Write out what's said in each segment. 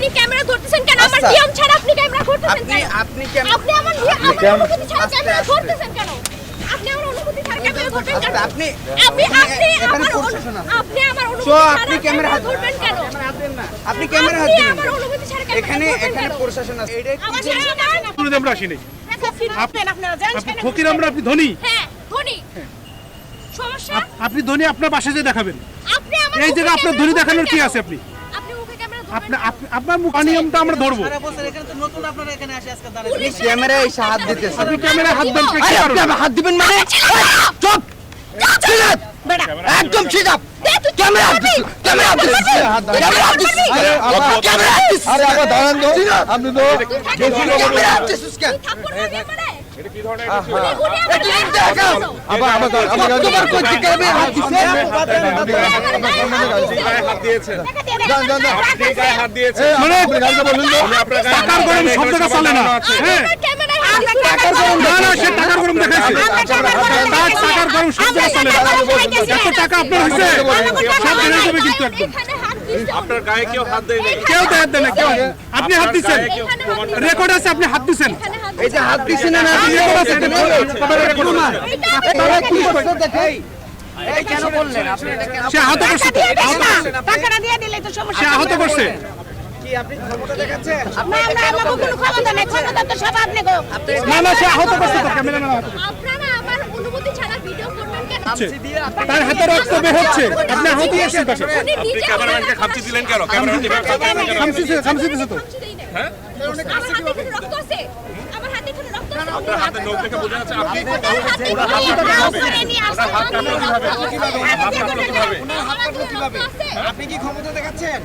আপনি ক্যামেরা ধরতেছেন কেন? আমার আচ্ছা। নিয়ম ছাড়া আপনি ক্যামেরা ধরতেছেন আপনি কেন? আপনি কেন আপনি আমার নিয়ম আমার কেন- অনুমতি ছাড়া ক্যামেরা ধরতেছেন কেন? আপনি আমার অনুমতি ছাড়া ক্যামেরা ধরবেন কেন? আচ্ছা, আপনি আপনি আপনি আপনি আমার অনুমতি ছাড়া আপনি ক্যামেরা হাত ধরবেন কেন? আপনি ক্যামেরা হাত আপনি আমার অনুমতি ছাড়া ক্যামেরা এখানে ধরবেন এখানে? প্রশাসন আছে। এটা কি আমার আমরা আসিনি। আপনি আপনারা জানেন আপনি কেন? ফকির আমরা আপনি ধনী। হ্যাঁ ধনী। সমস্যা? আপনি ধনী আপনার বাসায় যে দেখাবেন। আপনি আমার এই মুখে জায়গায় আপনার ধনী দেখানোর কি আছে আপনি? আপনার মুখ নিয়মটা আমরা ধরবো। ক্যামেরায় হাত দিতেছে। আপনি ক্যামেরায় হাত দেন কি আরে আপনি আমার হাত দিবেন মানে? চুপ! একদম ঠিক আপ ক্যামেরা ক্যামেরা আপনি তো মানে হ্যাঁ টাকা আপনার হয়েছে সব কিন্তু একদম। আপনার গায়ে কেউ হাত দেয় নাই কেউ তো হাত দেন না কেউ আপনি হাত কেউ রেকর্ড আছে আপনি হাত হাত এই যে হাত দিছে না না দিছে রেকর্ড আছে রেকর্ড আছে। তারা কি করছে? দেখেই এই কেন বললেন আপনি? এটা কেন সে আহত করছে। তো, আহত করছে। টাকাটা দিয়ে দিলে তো সমস্যা সে আহত করছে। আপনি ক্ষমতা দেখাচ্ছেন? না আমরা আমাকে কোনো ক্ষমতা নেই। ক্ষমতা তো সব আপনি গো। না না সে আহত করছে তো আহত করছে। আপনারা আমার অনুমতি ছাড়া ভিডিও করবেন কেন তার হাতে রক্ত বের হচ্ছে। আপনি আহত হয়েছেন পাশে। আপনি ক্যামেরাম্যানকে খামচি দিলেন কেন? ক্যামেরাম্যান খামচি খামচি দিছে- তো। হ্যাঁ? আমার হাতে এখানে রক্ত আছে। আমার হাতে এখানে রক্ত আছে। আপনার হাতে নখ দেখে বোঝা যাচ্ছে আপনি ওনার হাতে উপরে নিয়ে আসতে হাত হাত কাটলো কীভাবে? আপনি কি ক্ষমতা দেখাচ্ছেন?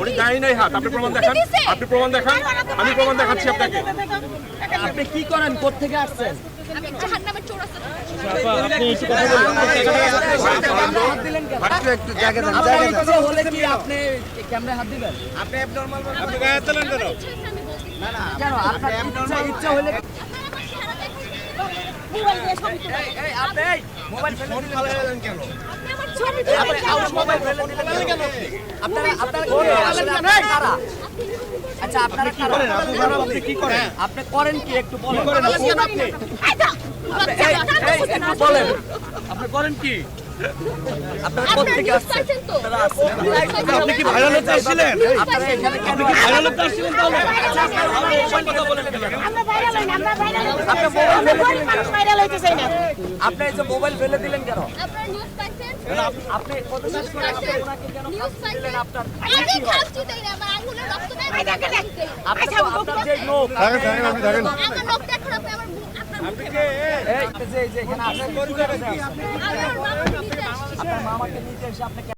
উনি গায়ে নাই হাত। আপনি প্রমাণ দেখান। আপনি প্রমাণ দেখান। আমি প্রমাণ দেখাচ্ছি আপনাকে। আপনি কি করেন? কোথা থেকে আসছেন আপনার ইচ্ছা ইচ্ছা হলে মোবাইল দিয়ে ছবি তুলে। এই আপনি এই মোবাইল ফেলে দিলেন কেন? আপনি আমার ছবি তুলে আপনি কেন? আমার মোবাইল ফেলে দিলেন কেন? আপনারা আপনারা কি আসলে আপনারা কারা আচ্ছা আপনারা আপনি কি করেন? আপনি করেন কি? একটু বলেন। বলেন। আপনি করেন কি? আপনারা আসছেন? আপনি কি ভাইরাল হতে আসছিলেন? আপনারা এখানে কেন ভাইরাল হতে আসছিলেন তাহলে? আপনি। আপনি। আপনি এই যে মোবাইল ফেলে দিলেন কেন? আপনি কত শেষ করে আপনি কেন News পাইছেন? আপনার। আপনি আচ্ছা, যে লোক আপনার মামাকে নিতে এসে আপনি